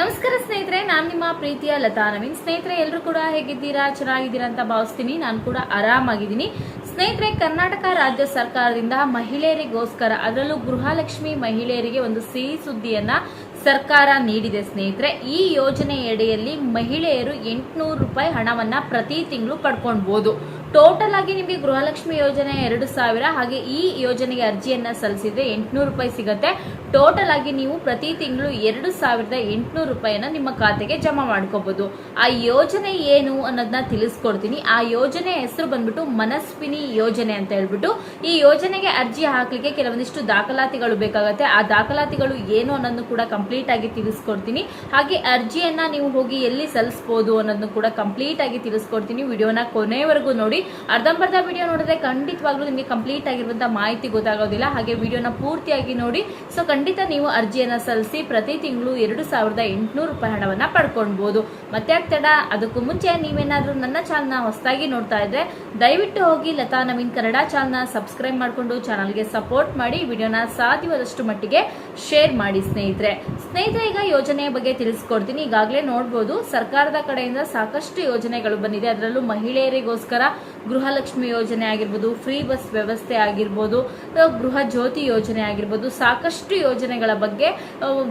ನಮಸ್ಕಾರ ಸ್ನೇಹಿತರೆ, ನಾನು ನಿಮ್ಮ ಪ್ರೀತಿಯ ಲತಾ ನವೀನ್. ಸ್ನೇಹಿತರೆ ಎಲ್ಲರೂ ಕೂಡ ಹೇಗಿದ್ದೀರಾ? ಚೆನ್ನಾಗಿದ್ದೀರಾ ಅಂತ ಭಾವಿಸ್ತೀನಿ. ನಾನು ಕೂಡ ಆರಾಮಾಗಿದ್ದೀನಿ. ಸ್ನೇಹಿತರೆ, ಕರ್ನಾಟಕ ರಾಜ್ಯ ಸರ್ಕಾರದಿಂದ ಮಹಿಳೆಯರಿಗೋಸ್ಕರ, ಅದರಲ್ಲೂ ಗೃಹಲಕ್ಷ್ಮಿ ಮಹಿಳೆಯರಿಗೆ ಒಂದು ಸಿಹಿ ಸುದ್ದಿಯನ್ನ ಸರ್ಕಾರ ನೀಡಿದೆ ಸ್ನೇಹಿತರೆ. ಈ ಯೋಜನೆಯಡಿಯಲ್ಲಿ ಮಹಿಳೆಯರು ಎಂಟುನೂರು ರೂಪಾಯಿ ಹಣವನ್ನ ಪ್ರತಿ ತಿಂಗಳು ಪಡ್ಕೊಳ್ಬಹುದು ಟೋಟಲ್ ಆಗಿ ನಿಮಗೆ ಗೃಹಲಕ್ಷ್ಮಿ ಯೋಜನೆ ಎರಡು ಸಾವಿರ, ಹಾಗೆ ಈ ಯೋಜನೆಗೆ ಅರ್ಜಿಯನ್ನ ಸಲ್ಲಿಸಿದ್ರೆ ಎಂಟುನೂರು ರೂಪಾಯಿ ಸಿಗುತ್ತೆ. ಟೋಟಲ್ ಆಗಿ ನೀವು ಪ್ರತಿ ತಿಂಗಳು ಎರಡು ಸಾವಿರದ ಎಂಟುನೂರು ರೂಪಾಯಿನ ನಿಮ್ಮ ಖಾತೆಗೆ ಜಮಾ ಮಾಡ್ಕೋಬಹುದು ಆ ಯೋಜನೆ ಏನು ಅನ್ನೋದನ್ನ ತಿಳಿಸ್ಕೊಡ್ತೀನಿ. ಆ ಯೋಜನೆ ಹೆಸರು ಬಂದ್ಬಿಟ್ಟು ಮನಸ್ವಿನಿ ಯೋಜನೆ ಅಂತ ಹೇಳ್ಬಿಟ್ಟು, ಈ ಯೋಜನೆಗೆ ಅರ್ಜಿ ಹಾಕಲಿಕ್ಕೆ ಕೆಲವೊಂದಿಷ್ಟು ದಾಖಲಾತಿಗಳು ಬೇಕಾಗುತ್ತೆ. ಆ ದಾಖಲಾತಿಗಳು ಏನು ಅನ್ನೋದನ್ನು ಕೂಡ ಕಂಪ್ಲೀಟ್ ಆಗಿ ತಿಳಿಸ್ಕೊಡ್ತೀನಿ. ಹಾಗೆ ಅರ್ಜಿಯನ್ನ ನೀವು ಹೋಗಿ ಎಲ್ಲಿ ಸಲ್ಲಿಸಬಹುದು ಅನ್ನೋದನ್ನು ಕೂಡ ಕಂಪ್ಲೀಟ್ ಆಗಿ ತಿಳಿಸ್ಕೊಡ್ತೀನಿ. ವಿಡಿಯೋನ ಕೊನೆವರೆಗೂ ನೋಡಿ. ಅರ್ಧಂಬರ್ಧ ವಿಡಿಯೋ ನೋಡಿದ್ರೆ ಖಂಡಿತವಾಗ್ಲೂ ನಿಮಗೆ ಕಂಪ್ಲೀಟ್ ಆಗಿರುವಂತಹ ಮಾಹಿತಿ ಗೊತ್ತಾಗೋದಿಲ್ಲ. ಹಾಗೆ ವಿಡಿಯೋನ ಪೂರ್ತಿಯಾಗಿ ನೋಡಿ. ಸೊ ಖಂಡಿತ ನೀವು ಅರ್ಜಿಯನ್ನ ಸಲ್ಲಿಸಿ ಪ್ರತಿ ತಿಂಗಳು ಎರಡು ಸಾವಿರದ ಎಂಟುನೂರು ರೂಪಾಯಿ ಹಣವನ್ನ ಪಡ್ಕೊಳ್ಬಹುದು ಮತ್ತೆ ಆಗ್ತಡ ಅದಕ್ಕೂ ಮುಂಚೆ ನೀವೇನಾದ್ರೂ ನನ್ನ ಚಾನಲ್ನ ಹೊಸದಾಗಿ ನೋಡ್ತಾ ಇದ್ರೆ ದಯವಿಟ್ಟು ಹೋಗಿ ಲತಾ ನವೀನ್ ಕನ್ನಡ ಚಾನಲ್ನ ಸಬ್ಸ್ಕ್ರೈಬ್ ಮಾಡಿಕೊಂಡು ಚಾನಲ್ಗೆ ಸಪೋರ್ಟ್ ಮಾಡಿ. ವಿಡಿಯೋನ ಸಾಧ್ಯವಾದಷ್ಟು ಮಟ್ಟಿಗೆ ಶೇರ್ ಮಾಡಿ ಸ್ನೇಹಿತರೆ. ಸ್ನೇಹಿತರೆ, ಈಗ ಯೋಜನೆಯ ಬಗ್ಗೆ ತಿಳಿಸ್ಕೊಡ್ತೀನಿ. ಈಗಾಗಲೇ ನೋಡ್ಬೋದು, ಸರ್ಕಾರದ ಕಡೆಯಿಂದ ಸಾಕಷ್ಟು ಯೋಜನೆಗಳು ಬಂದಿದೆ. ಅದರಲ್ಲೂ ಮಹಿಳೆಯರಿಗೋಸ್ಕರ ಗೃಹಲಕ್ಷ್ಮಿ ಯೋಜನೆ ಆಗಿರ್ಬೋದು, ಫ್ರೀ ಬಸ್ ವ್ಯವಸ್ಥೆ ಆಗಿರ್ಬೋದು ಗೃಹ ಜ್ಯೋತಿ ಯೋಜನೆ ಆಗಿರ್ಬೋದು, ಸಾಕಷ್ಟು ಯೋಜನೆಗಳ ಬಗ್ಗೆ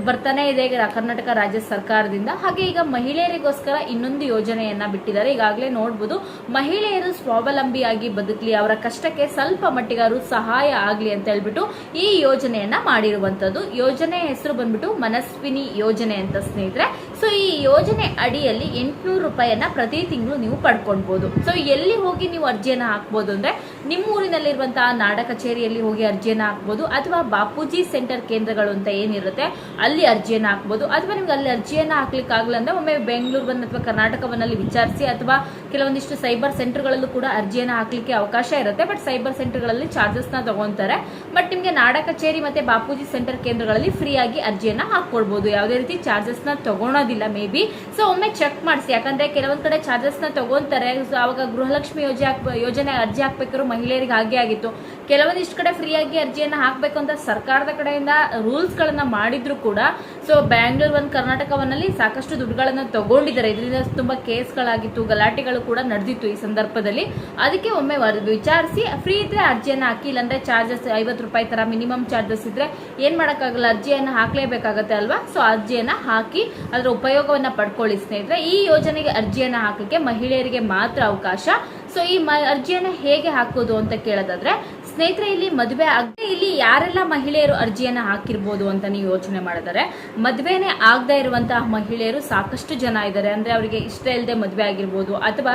ಬರ್ತಾನೆ ಇದೆ ಕರ್ನಾಟಕ ರಾಜ್ಯ ಸರ್ಕಾರದಿಂದ. ಹಾಗೆ ಈಗ ಮಹಿಳೆಯರಿಗೋಸ್ಕರ ಇನ್ನೊಂದು ಯೋಜನೆಯನ್ನ ಬಿಟ್ಟಿದ್ದಾರೆ. ಈಗಾಗಲೇ ನೋಡ್ಬೋದು, ಮಹಿಳೆಯರು ಸ್ವಾವಲಂಬಿಯಾಗಿ ಬದುಕಲಿ, ಅವರ ಕಷ್ಟಕ್ಕೆ ಸ್ವಲ್ಪ ಮಟ್ಟಿಗಾರು ಸಹಾಯ ಆಗಲಿ ಅಂತ ಹೇಳ್ಬಿಟ್ಟು ಈ ಯೋಜನೆಯನ್ನ ಮಾಡಿರುವಂತದ್ದು ಯೋಜನೆ ಹೆಸರು ಬಂದ್ಬಿಟ್ಟು ಮನಸ್ವಿನಿ ಯೋಜನೆ ಅಂತ ಸ್ನೇಹಿತರೆ. ಸೊ ಈ ಯೋಜನೆ ಅಡಿಯಲ್ಲಿ ಎಂಟುನೂರು ರೂಪಾಯಿಯನ್ನ ಪ್ರತಿ ತಿಂಗಳು ನೀವು ಪಡ್ಕೊಳ್ಬಹುದು ಸೊ ಎಲ್ಲಿ ಹೋಗಿ ನೀವು ಅರ್ಜಿಯನ್ನ ಹಾಕ್ಬೋದು ಅಂದ್ರೆ ನಿಮ್ಮ ಊರಿನಲ್ಲಿರುವಂತಹ ನಾಡ ಕಚೇರಿಯಲ್ಲಿ ಹೋಗಿ ಅರ್ಜಿಯನ್ನ ಹಾಕ್ಬೋದು, ಅಥವಾ ಬಾಪೂಜಿ ಸೆಂಟರ್ ಕೇಂದ್ರಗಳು ಅಂತ ಏನಿರುತ್ತೆ, ಅಲ್ಲಿ ಅರ್ಜಿಯನ್ನ ಹಾಕ್ಬೋದು, ಅಥವಾ ನಿಮ್ಗೆ ಅಲ್ಲಿ ಅರ್ಜಿಯನ್ನ ಹಾಕ್ಲಿಕ್ಕೆ ಆಗಲ್ಲ ಅಂದ್ರೆ ಒಮ್ಮೆ ಬೆಂಗಳೂರು ಬಂದು ಅಥವಾ ಕರ್ನಾಟಕವನ್ನಲ್ಲಿ ವಿಚಾರಿಸಿ, ಅಥವಾ ಕೆಲವೊಂದಿಷ್ಟು ಸೈಬರ್ ಸೆಂಟರ್ಗಳಲ್ಲೂ ಕೂಡ ಅರ್ಜಿಯನ್ನು ಹಾಕಲಿಕ್ಕೆ ಅವಕಾಶ ಇರುತ್ತೆ. ಬಟ್ ಸೈಬರ್ ಸೆಂಟರ್ಗಳಲ್ಲಿ ಚಾರ್ಜಸ್ನ ತಗೊಂತಾರೆ ಬಟ್ ನಿಮಗೆ ನಾಡ ಕಚೇರಿ ಮತ್ತೆ ಬಾಪೂಜಿ ಸೆಂಟರ್ ಕೇಂದ್ರಗಳಲ್ಲಿ ಫ್ರೀ ಆಗಿ ಅರ್ಜಿಯನ್ನ ಹಾಕೊಳ್ಬಹುದು ಯಾವುದೇ ರೀತಿ ಚಾರ್ಜಸ್ನ ತಗೊಳೋದಿಲ್ಲ ಮೇ ಬಿ. ಸೊ ಒಮ್ಮೆ ಚೆಕ್ ಮಾಡಿಸಿ. ಯಾಕಂದ್ರೆ ಕೆಲವೊಂದು ಕಡೆ ಚಾರ್ಜಸ್ನ ತಗೊಂತಾರೆ ಆವಾಗ ಅವಾಗ ಗೃಹಲಕ್ಷ್ಮಿ ಯೋಜನೆ ಯೋಜನೆ ಅರ್ಜಿ ಹಾಕ್ಬೇಕಾದ್ರು ಮಹಿಳೆಯರಿಗೆ ಹಾಗೆ ಆಗಿತ್ತು. ಕೆಲವೊಂದಿಷ್ಟು ಕಡೆ ಫ್ರೀಯಾಗಿ ಅರ್ಜಿಯನ್ನು ಹಾಕಬೇಕು ಅಂತ ಸರ್ಕಾರದ ಕಡೆಯಿಂದ ರೂಲ್ಸ್ಗಳನ್ನು ಮಾಡಿದ್ರು ಕೂಡ ಸೊ ಬ್ಯಾಂಗ್ಳೂರ್ ಒಂದು ಕರ್ನಾಟಕವನ್ನಲ್ಲಿ ಸಾಕಷ್ಟು ದುಡ್ಡುಗಳನ್ನು ತಗೊಂಡಿದ್ದಾರೆ. ಇದರಿಂದ ತುಂಬ ಕೇಸ್ಗಳಾಗಿತ್ತು ಗಲಾಟೆಗಳು ಕೂಡ ನಡೆದಿತ್ತು ಈ ಸಂದರ್ಭದಲ್ಲಿ. ಅದಕ್ಕೆ ಒಮ್ಮೆ ವಿಚಾರಿಸಿ ಫ್ರೀ ಇದ್ರೆ ಅರ್ಜಿಯನ್ನು ಹಾಕಿ, ಇಲ್ಲಾಂದ್ರೆ ಚಾರ್ಜಸ್ ಐವತ್ತು ರೂಪಾಯಿ ತರ ಮಿನಿಮಮ್ ಚಾರ್ಜಸ್ ಇದ್ರೆ ಏನು ಮಾಡೋಕ್ಕಾಗಲ್ಲ? ಅರ್ಜಿಯನ್ನು ಹಾಕಲೇಬೇಕಾಗತ್ತೆ ಅಲ್ವಾ? ಸೊ ಅರ್ಜಿಯನ್ನು ಹಾಕಿ ಅದರ ಉಪಯೋಗವನ್ನು ಪಡ್ಕೊಳ್ಳಿ ಸ್ನೇಹಿತರೆ. ಈ ಯೋಜನೆಗೆ ಅರ್ಜಿಯನ್ನು ಹಾಕಕ್ಕೆ ಮಹಿಳೆಯರಿಗೆ ಮಾತ್ರ ಅವಕಾಶ. ಸೊ ಈ ಮ, ಅರ್ಜಿಯನ್ನ ಹೇಗೆ ಹಾಕೋದು ಅಂತ ಕೇಳೋದಾದ್ರೆ ಸ್ನೇಹಿತರೆ, ಇಲ್ಲಿ ಮದುವೆ ಆಗದೆ ಇಲ್ಲಿ ಯಾರೆಲ್ಲ ಮಹಿಳೆಯರು ಅರ್ಜಿಯನ್ನು ಹಾಕಿರ್ಬೋದು ಅಂತ ನೀವು ಯೋಚನೆ ಮಾಡಿದರೆ, ಮದುವೆನೇ ಆಗದೆ ಇರುವಂತಹ ಮಹಿಳೆಯರು ಸಾಕಷ್ಟು ಜನ ಇದ್ದಾರೆ. ಅಂದರೆ ಅವರಿಗೆ ಇಷ್ಟ ಇಲ್ಲದೆ ಮದುವೆ ಆಗಿರ್ಬೋದು, ಅಥವಾ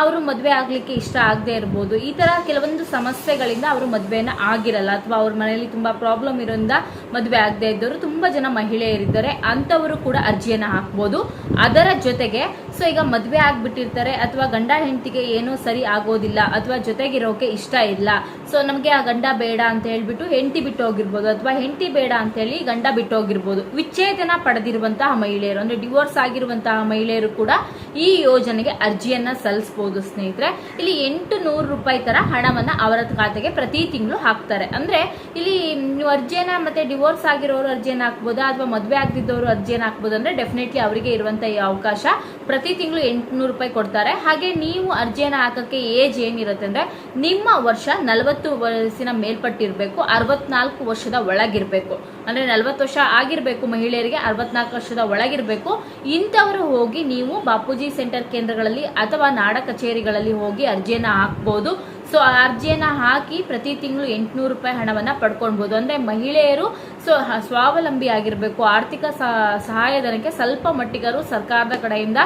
ಅವರು ಮದುವೆ ಆಗಲಿಕ್ಕೆ ಇಷ್ಟ ಆಗದೆ ಇರ್ಬೋದು, ಈ ಥರ ಕೆಲವೊಂದು ಸಮಸ್ಯೆಗಳಿಂದ ಅವರು ಮದುವೆನ ಆಗಿರಲ್ಲ, ಅಥವಾ ಅವ್ರ ಮನೆಯಲ್ಲಿ ತುಂಬ ಪ್ರಾಬ್ಲಮ್ ಇರೋದ್ರಿಂದ ಮದುವೆ ಆಗದೆ ಇದ್ದವರು ತುಂಬ ಜನ ಮಹಿಳೆಯರಿದ್ದಾರೆ, ಅಂಥವರು ಕೂಡ ಅರ್ಜಿಯನ್ನು ಹಾಕ್ಬೋದು. ಅದರ ಜೊತೆಗೆ, ಸೊ ಈಗ ಮದುವೆ ಆಗಿಬಿಟ್ಟಿರ್ತಾರೆ, ಅಥವಾ ಗಂಡ ಹೆಂಡತಿಗೆ ಏನೂ ಸರಿ ಆಗೋದಿಲ್ಲ, ಅಥವಾ ಜೊತೆಗಿರೋಕೆ ಇಷ್ಟ ಇಲ್ಲ ಸೊ ನಮಗೆ ಆ ಗಂಡ ಬೇಡ ಅಂತ ಹೇಳ್ಬಿಟ್ಟು ಹೆಂಡತಿ ಬಿಟ್ಟು ಹೋಗಿರ್ಬೋದು ಅಥವಾ ಹೆಂಡತಿ ಬೇಡ ಅಂತ ಹೇಳಿ ಗಂಡ ಬಿಟ್ಟು ಹೋಗಿರ್ಬೋದು ವಿಚ್ಛೇದನ ಪಡೆದಿರುವಂತಹ ಮಹಿಳೆಯರು, ಅಂದ್ರೆ ಡಿವೋರ್ಸ್ ಆಗಿರುವಂತಹ ಮಹಿಳೆಯರು ಕೂಡ ಈ ಯೋಜನೆಗೆ ಅರ್ಜಿಯನ್ನು ಸಲ್ಲಿಸಬಹುದು ಸ್ನೇಹಿತರೆ. ಇಲ್ಲಿ ಎಂಟು ನೂರು ರೂಪಾಯಿ ತರ ಹಣವನ್ನ ಅವರ ಖಾತೆಗೆ ಪ್ರತಿ ತಿಂಗಳು ಹಾಕ್ತಾರೆ. ಅಂದ್ರೆ ಇಲ್ಲಿ ನೀವು ಅರ್ಜಿಯನ್ನ ಮತ್ತೆ ಡಿವೋರ್ಸ್ ಆಗಿರೋರು ಅರ್ಜಿಯನ್ನ ಹಾಕ್ಬೋದು? ಅಥವಾ ಮದುವೆ ಆಗದಿದ್ದವರು ಅರ್ಜಿಯನ್ನ ಹಾಕ್ಬೋದು? ಅಂದ್ರೆ ಡೆಫಿನೆಟ್ಲಿ ಅವರಿಗೆ ಇರುವಂತ ಈ ಅವಕಾಶ ಪ್ರತಿ ತಿಂಗಳು ಎಂಟುನೂರು ರೂಪಾಯಿ ಕೊಡ್ತಾರೆ. ಹಾಗೆ ನೀವು ಅರ್ಜಿಯನ್ನ ಹಾಕಕ್ಕೆ ಏಜ್ ಏನಿರುತ್ತೆ ಅಂದ್ರೆ ನಿಮ್ಮ ವರ್ಷ ನಲವತ್ತು ವಯಸ್ಸಿನ ಮೇಲ್ಪಟ್ಟಿರ್ಬೇಕು, ಅರವತ್ನಾಲ್ಕು ವರ್ಷದ ಒಳಗಿರ್ಬೇಕು. ಅಂದ್ರೆ ನಲವತ್ತು ವರ್ಷ ಆಗಿರ್ಬೇಕು ಮಹಿಳೆಯರಿಗೆ, ಅರವತ್ನಾಲ್ಕು ವರ್ಷದ ಒಳಗಿರ್ಬೇಕು. ಇಂಥವರು ಹೋಗಿ ನೀವು ಬಾಪೂಜಿ ಸೆಂಟರ್ ಕೇಂದ್ರಗಳಲ್ಲಿ ಅಥವಾ ನಾಡ ಕಚೇರಿಗಳಲ್ಲಿ ಹೋಗಿ ಅರ್ಜಿಯನ್ನ ಹಾಕ್ಬೋದು. ಸೊ ಆ ಅರ್ಜಿಯನ್ನ ಹಾಕಿ ಪ್ರತಿ ತಿಂಗಳು ಎಂಟುನೂರು ರೂಪಾಯಿ ಹಣವನ್ನ ಪಡ್ಕೊಳ್ಬಹುದು ಅಂದ್ರೆ ಮಹಿಳೆಯರು ಸೊ ಸ್ವಾವಲಂಬಿ ಆಗಿರ್ಬೇಕು ಆರ್ಥಿಕ ಸಹ- ಸಹಾಯಧನಕ್ಕೆ ಸ್ವಲ್ಪ ಮಟ್ಟಿಗರು ಸರ್ಕಾರದ ಕಡೆಯಿಂದ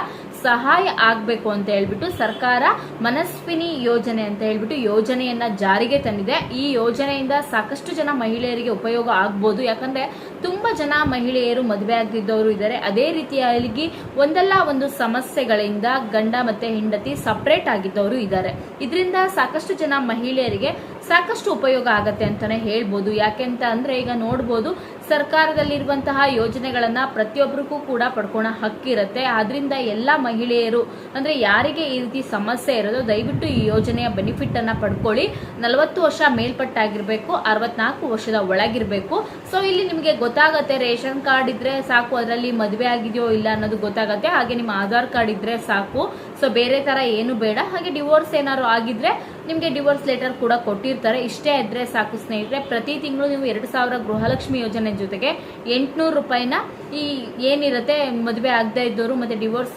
ಸಹಾಯ ಆಗ್ಬೇಕು ಅಂತ ಹೇಳ್ಬಿಟ್ಟು ಸರ್ಕಾರ ಮನಸ್ವಿನಿ ಯೋಜನೆ ಅಂತ ಹೇಳ್ಬಿಟ್ಟು ಯೋಜನೆಯನ್ನ ಜಾರಿಗೆ ತಂದಿದೆ. ಈ ಯೋಜನೆಯಿಂದ ಸಾಕಷ್ಟು ಜನ ಮಹಿಳೆಯರಿಗೆ ಉಪಯೋಗ ಆಗ್ಬೋದು. ಯಾಕಂದ್ರೆ ತುಂಬಾ ಜನ ಮಹಿಳೆಯರು ಮದುವೆ ಆಗ್ತಿದ್ದವರು ಇದ್ದಾರೆ. ಅದೇ ರೀತಿಯಾಗಿ ಒಂದಲ್ಲ ಒಂದು ಸಮಸ್ಯೆಗಳಿಂದ ಗಂಡ ಮತ್ತೆ ಹೆಂಡತಿ ಸಪ್ರೇಟ್ ಆಗಿದ್ದವರು ಇದ್ದಾರೆ. ಇದರಿಂದ ಸಾಕಷ್ಟು ಜನ ಮಹಿಳೆಯರಿಗೆ ಸಾಕಷ್ಟು ಉಪಯೋಗ ಆಗತ್ತೆ ಅಂತಾನೆ ಹೇಳ್ಬೋದು. ಯಾಕೆಂತ ಅಂದ್ರೆ ಈಗ ನೋಡ್ಬೋದು, ಸರ್ಕಾರದಲ್ಲಿರುವಂತಹ ಯೋಜನೆಗಳನ್ನ ಪ್ರತಿಯೊಬ್ಬರಿಗೂ ಕೂಡ ಪಡ್ಕೊಳೋ ಹಕ್ಕಿರುತ್ತೆ ಆದ್ರಿಂದ ಎಲ್ಲ ಮಹಿಳೆಯರು, ಅಂದ್ರೆ ಯಾರಿಗೆ ಈ ರೀತಿ ಸಮಸ್ಯೆ ಇರೋದು, ದಯವಿಟ್ಟು ಈ ಯೋಜನೆಯ ಬೆನಿಫಿಟ್ ಅನ್ನ ಪಡ್ಕೊಳ್ಳಿ. ನಲವತ್ತು ವರ್ಷ ಮೇಲ್ಪಟ್ಟಾಗಿರ್ಬೇಕು, ಅರವತ್ನಾಲ್ಕು ವರ್ಷದ ಒಳಗಿರ್ಬೇಕು. ಸೊ ಇಲ್ಲಿ ನಿಮಗೆ ಗೊತ್ತಾಗತ್ತೆ, ರೇಷನ್ ಕಾರ್ಡ್ ಇದ್ರೆ ಸಾಕು, ಅದರಲ್ಲಿ ಮದುವೆ ಆಗಿದೆಯೋ ಇಲ್ಲ ಅನ್ನೋದು ಗೊತ್ತಾಗತ್ತೆ. ಹಾಗೆ ನಿಮ್ಮ ಆಧಾರ್ ಕಾರ್ಡ್ ಇದ್ರೆ ಸಾಕು. ಸೊ ಬೇರೆ ತರ ಏನು ಬೇಡ. ಹಾಗೆ ಡಿವೋರ್ಸ್ ಏನಾದ್ರು ಆಗಿದ್ರೆ ನಿಮಗೆ ಡಿವೋರ್ಸ್ ಲೆಟರ್ ಕೂಡ ಕೊಟ್ಟಿರ್ತಾರೆ. ಇಷ್ಟೇ ಇದ್ರೆ ಸಾಕು ಸ್ನೇಹಿತರೆ, ಪ್ರತಿ ತಿಂಗಳು ನೀವು ಎರಡು ಸಾವಿರ ಗೃಹಲಕ್ಷ್ಮಿ ಯೋಜನೆ ಜೊತೆಗೆ ಎಂಟುನೂರು ರೂಪಾಯಿನ ಈ ಏನಿರುತ್ತೆ, ಮದುವೆ ಆಗದೆ ಇದ್ದವರು ಮತ್ತೆ ಡಿವೋರ್ಸ್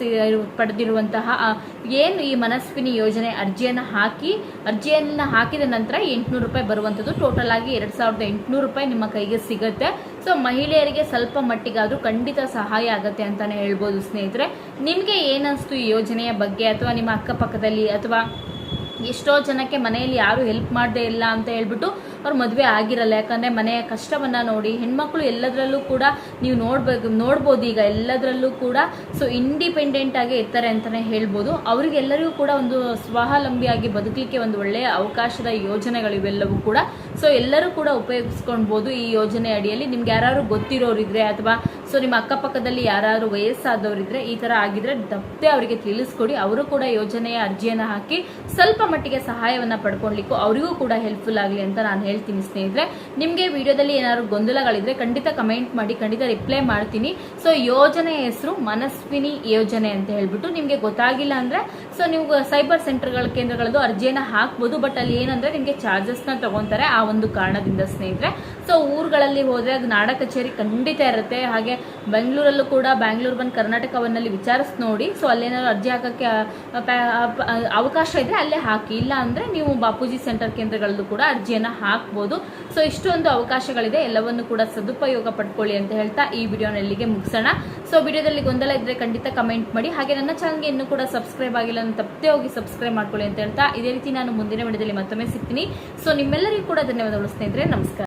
ಪಡೆದಿರುವಂತಹ ಏನು ಈ ಮನಸ್ವಿನಿ ಯೋಜನೆ ಅರ್ಜಿಯನ್ನು ಹಾಕಿ, ಅರ್ಜಿಯನ್ನ ಹಾಕಿದ ನಂತರ ಎಂಟುನೂರು ರೂಪಾಯಿ ಬರುವಂಥದ್ದು ಟೋಟಲ್ ಆಗಿ ಎರಡು ಸಾವಿರದ ಎಂಟುನೂರು ರೂಪಾಯಿ ನಿಮ್ಮ ಕೈಗೆ ಸಿಗುತ್ತೆ. ಸೊ ಮಹಿಳೆಯರಿಗೆ ಸ್ವಲ್ಪ ಮಟ್ಟಿಗಾದ್ರೂ ಖಂಡಿತ ಸಹಾಯ ಆಗುತ್ತೆ ಅಂತಾನೆ ಹೇಳ್ಬೋದು ಸ್ನೇಹಿತರೆ. ನಿಮಗೆ ಏನನ್ಸ್ತು ಈ ಯೋಜನೆಯ ಬಗ್ಗೆ ಅಥವಾ ನಿಮ್ಮ ಅಕ್ಕಪಕ್ಕದಲ್ಲಿ ಅಥವಾ ಎಷ್ಟೋ ಜನಕ್ಕೆ ಮನೆಯಲ್ಲಿ ಯಾರು ಹೆಲ್ಪ್ ಮಾಡದೇ ಇಲ್ಲ ಅಂತ ಹೇಳ್ಬಿಟ್ಟು ಅವ್ರು ಮದುವೆ ಆಗಿರಲ್ಲ. ಯಾಕಂದ್ರೆ ಮನೆಯ ಕಷ್ಟವನ್ನ ನೋಡಿ, ಹೆಣ್ಮಕ್ಳು ಎಲ್ಲದರಲ್ಲೂ ಕೂಡ ನೀವು ನೋಡ್ಬೇಕು ನೋಡ್ಬೋದು ಈಗ ಎಲ್ಲದರಲ್ಲೂ ಕೂಡ. ಸೊ ಇಂಡಿಪೆಂಡೆಂಟ್ ಆಗಿ ಇರ್ತಾರೆ ಅಂತಾನೆ ಹೇಳ್ಬೋದು. ಅವ್ರಿಗೆಲ್ಲರಿಗೂ ಕೂಡ ಒಂದು ಸ್ವಾವಲಂಬಿಯಾಗಿ ಬದುಕಲಿಕ್ಕೆ ಒಂದು ಒಳ್ಳೆಯ ಅವಕಾಶದ ಯೋಜನೆಗಳಿವೆಲ್ಲವೂ ಕೂಡ. ಸೊ ಎಲ್ಲರೂ ಕೂಡ ಉಪಯೋಗಿಸ್ಕೊಳ್ಬೋದು ಈ ಯೋಜನೆ ಅಡಿಯಲ್ಲಿ. ನಿಮ್ಗೆ ಯಾರು ಗೊತ್ತಿರೋರಿದ್ರೆ ಅಥವಾ ಸೊ ನಿಮ್ಮ ಅಕ್ಕಪಕ್ಕದಲ್ಲಿ ಯಾರು ವಯಸ್ಸಾದವರಿದ್ರೆ ಈ ತರ ಆಗಿದ್ರೆ ತಪ್ಪದೆ ಅವರಿಗೆ ತಿಳಿಸ್ಕೊಡಿ. ಅವರು ಕೂಡ ಯೋಜನೆಯ ಅರ್ಜಿಯನ್ನ ಹಾಕಿ ಸ್ವಲ್ಪ ಮಟ್ಟಿಗೆ ಸಹಾಯವನ್ನ ಪಡ್ಕೊಳ್ಲಿಕ್ಕೂ ಅವರಿಗೂ ಕೂಡ ಹೆಲ್ಪ್ಫುಲ್ ಆಗಲಿ ಅಂತ ನಾನು ಹೇಳ್ತೀನಿ ಸ್ನೇಹಿತರೆ. ನಿಮಗೆ ವಿಡಿಯೋದಲ್ಲಿ ಏನಾದ್ರು ಗೊಂದಲಗಳಿದ್ರೆ ಖಂಡಿತ ಕಮೆಂಟ್ ಮಾಡಿ, ಖಂಡಿತ ರಿಪ್ಲೈ ಮಾಡ್ತೀನಿ. ಸೊ ಯೋಜನೆಯ ಹೆಸರು ಮನಸ್ವಿನಿ ಯೋಜನೆ ಅಂತ ಹೇಳ್ಬಿಟ್ಟು ನಿಮಗೆ ಗೊತ್ತಾಗಿಲ್ಲ ಅಂದ್ರೆ ಸೊ ನೀವು ಸೈಬರ್ ಸೆಂಟರ್ಗಳ ಕೇಂದ್ರಗಳದ್ದು ಅರ್ಜಿಯನ್ನ ಹಾಕ್ಬೋದು ಬಟ್ ಅಲ್ಲಿ ಏನಂದ್ರೆ ನಿಮಗೆ ಚಾರ್ಜಸ್ನ ತಗೊಂತಾರೆ ಆ ಒಂದು ಕಾರಣದಿಂದ ಸ್ನೇಹಿತರೆ. ಸೊ ಊರುಗಳಲ್ಲಿ ಹೋದರೆ ಅದು ನಾಡ ಕಚೇರಿ ಖಂಡಿತ ಇರುತ್ತೆ. ಹಾಗೆ ಬೆಂಗಳೂರಲ್ಲೂ ಕೂಡ ಬ್ಯಾಂಗ್ಳೂರ್ ಬಂದು ಕರ್ನಾಟಕವನ್ನಲ್ಲಿ ವಿಚಾರಿಸಿ ನೋಡಿ. ಸೊ ಅಲ್ಲೇನಾದ್ರು ಅರ್ಜಿ ಹಾಕೋಕ್ಕೆ ಅವಕಾಶ ಇದ್ರೆ ಅಲ್ಲೇ ಹಾಕಿ. ಇಲ್ಲ ಅಂದ್ರೆ ನೀವು ಬಾಪೂಜಿ ಸೆಂಟರ್ ಕೇಂದ್ರಗಳಲ್ಲೂ ಕೂಡ ಅರ್ಜಿಯನ್ನು ಹಾಕ್ಬೋದು. ಸೊ ಇಷ್ಟೊಂದು ಅವಕಾಶಗಳಿದೆ. ಎಲ್ಲವನ್ನು ಕೂಡ ಸದುಪಯೋಗ ಪಡ್ಕೊಳ್ಳಿ ಅಂತ ಹೇಳ್ತಾ ಈ ವಿಡಿಯೋನ ಇಲ್ಲಿಗೆ ಮುಗಿಸೋಣ. ಸೊ ವಿಡಿಯೋದಲ್ಲಿ ಗೊಂದಲ ಇದ್ರೆ ಖಂಡಿತ ಕಮೆಂಟ್ ಮಾಡಿ. ಹಾಗೆ ನನ್ನ ಚಾನಲ್ಗೆ ಇನ್ನೂ ಕೂಡ ಸಬ್ಸ್ಕ್ರೈಬ್ ಆಗಿಲ್ಲ ಅಂತ ತಪ್ಪದೆ ಹೋಗಿ ಸಬ್ಸ್ಕ್ರೈಬ್ ಮಾಡ್ಕೊಳ್ಳಿ ಅಂತ ಹೇಳ್ತಾ ಇದೇ ರೀತಿ ನಾನು ಮುಂದಿನ ವಿಡಿಯೋದಲ್ಲಿ ಮತ್ತೊಮ್ಮೆ ಸಿಗ್ತೀನಿ. ಸೊ ನಿಮ್ಮೆಲ್ಲರಿಗೂ ಕೂಡ ಧನ್ಯವಾದಗಳು ಸ್ನೇಹಿತರೆ. ನಮಸ್ಕಾರ.